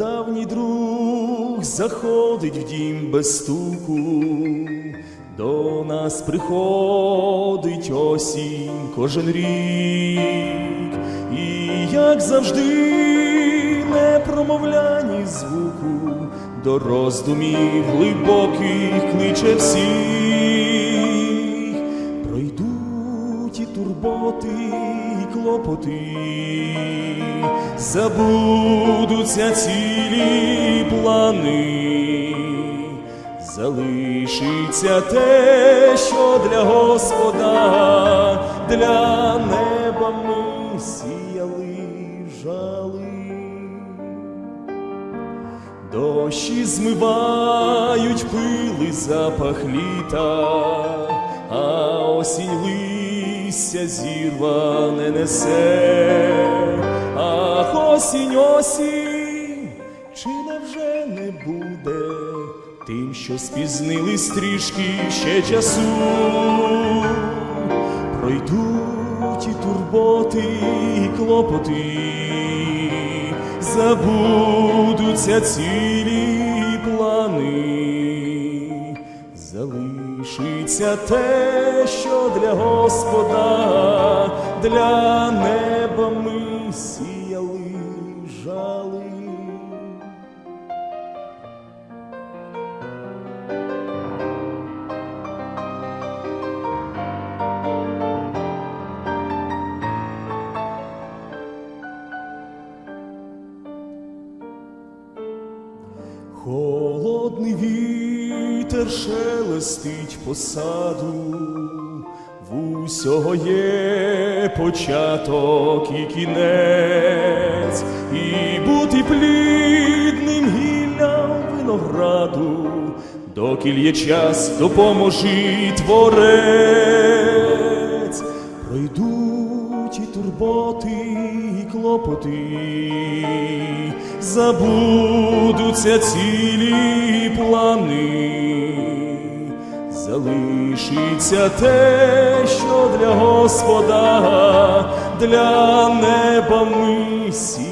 давній друг заходить в дім без стуку, до нас приходить осінь кожен рік, і як завжди, не промовля ні звуку, до роздумів глибоких кличе всіх, клопоти, забудуться цілі плани, залишиться те, що для Господа, для неба ми сіяли жали. Дощі змивають пили запах літа, а осінь листя зірване несе, ах, осінь, осінь, чи невже не буде тим, що спізнились трішки ще часу? Пройдуть і турботи, і клопоти, забудуться цілі залишиться те, що для Господа, для неба ми сіяли жали. Холодний вітер шелестить по в усього є початок і кінець, і бути плідним гіллям винограду, докіль є час, допоможи творець, пройдуть і турботи, і клопоти, забудуться цілі плани, залишиться те, що для Господа, для неба ми сі.